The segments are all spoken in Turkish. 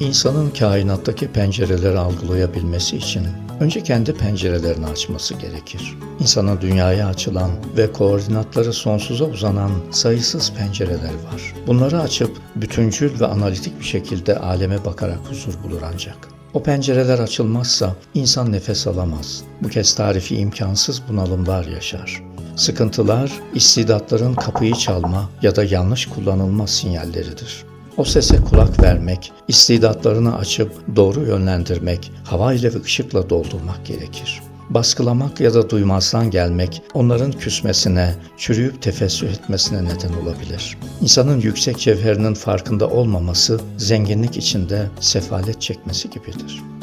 İnsanın kainattaki pencereleri algılayabilmesi için önce kendi pencerelerini açması gerekir. İnsanın dünyaya açılan ve koordinatları sonsuza uzanan sayısız pencereler var. Bunları açıp bütüncül ve analitik bir şekilde aleme bakarak huzur bulur ancak. O pencereler açılmazsa insan nefes alamaz. Bu kez tarifi imkansız bunalımlar yaşar. Sıkıntılar, istidatların kapıyı çalma ya da yanlış kullanılma sinyalleridir. O sese kulak vermek, istidatlarını açıp doğru yönlendirmek, hava ile ve ışıkla doldurmak gerekir. Baskılamak ya da duymazdan gelmek onların küsmesine, çürüyüp tefessüh etmesine neden olabilir. İnsanın yüksek cevherinin farkında olmaması, zenginlik içinde sefalet çekmesi gibidir.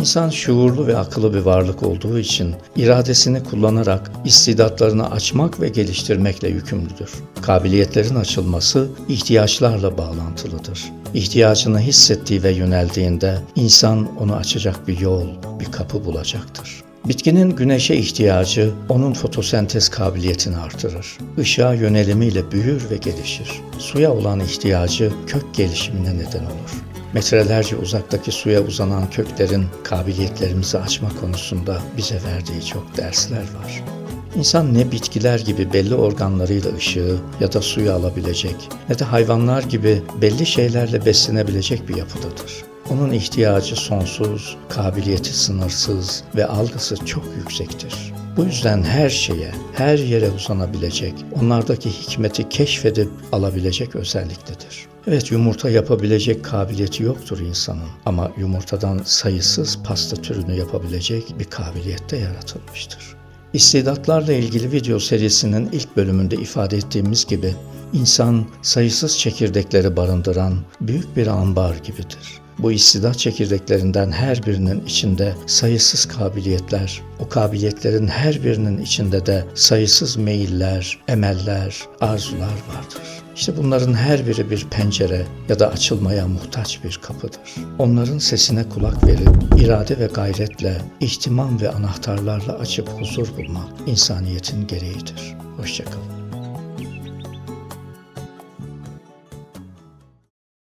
İnsan şuurlu ve akıllı bir varlık olduğu için iradesini kullanarak istidatlarını açmak ve geliştirmekle yükümlüdür. Kabiliyetlerin açılması ihtiyaçlarla bağlantılıdır. İhtiyacını hissettiği ve yöneldiğinde insan onu açacak bir yol, bir kapı bulacaktır. Bitkinin güneşe ihtiyacı onun fotosentez kabiliyetini artırır. Işığa yönelimiyle büyür ve gelişir. Suya olan ihtiyacı kök gelişimine neden olur. Metrelerce uzaktaki suya uzanan köklerin kabiliyetlerimizi açma konusunda bize verdiği çok dersler var. İnsan ne bitkiler gibi belli organlarıyla ışığı ya da suyu alabilecek ne de hayvanlar gibi belli şeylerle beslenebilecek bir yapıdadır. Onun ihtiyacı sonsuz, kabiliyeti sınırsız ve algısı çok yüksektir. Bu yüzden her şeye, her yere uzanabilecek, onlardaki hikmeti keşfedip alabilecek özelliktedir. Evet yumurta yapabilecek kabiliyeti yoktur insanın ama yumurtadan sayısız pasta türünü yapabilecek bir kabiliyette yaratılmıştır. İstidatlarla ilgili video serisinin ilk bölümünde ifade ettiğimiz gibi insan sayısız çekirdekleri barındıran büyük bir ambar gibidir. Bu istidat çekirdeklerinden her birinin içinde sayısız kabiliyetler, o kabiliyetlerin her birinin içinde de sayısız meyiller, emeller, arzular vardır. İşte bunların her biri bir pencere ya da açılmaya muhtaç bir kapıdır. Onların sesine kulak verip irade ve gayretle, ihtimam ve anahtarlarla açıp huzur bulmak insaniyetin gereğidir. Hoşçakalın.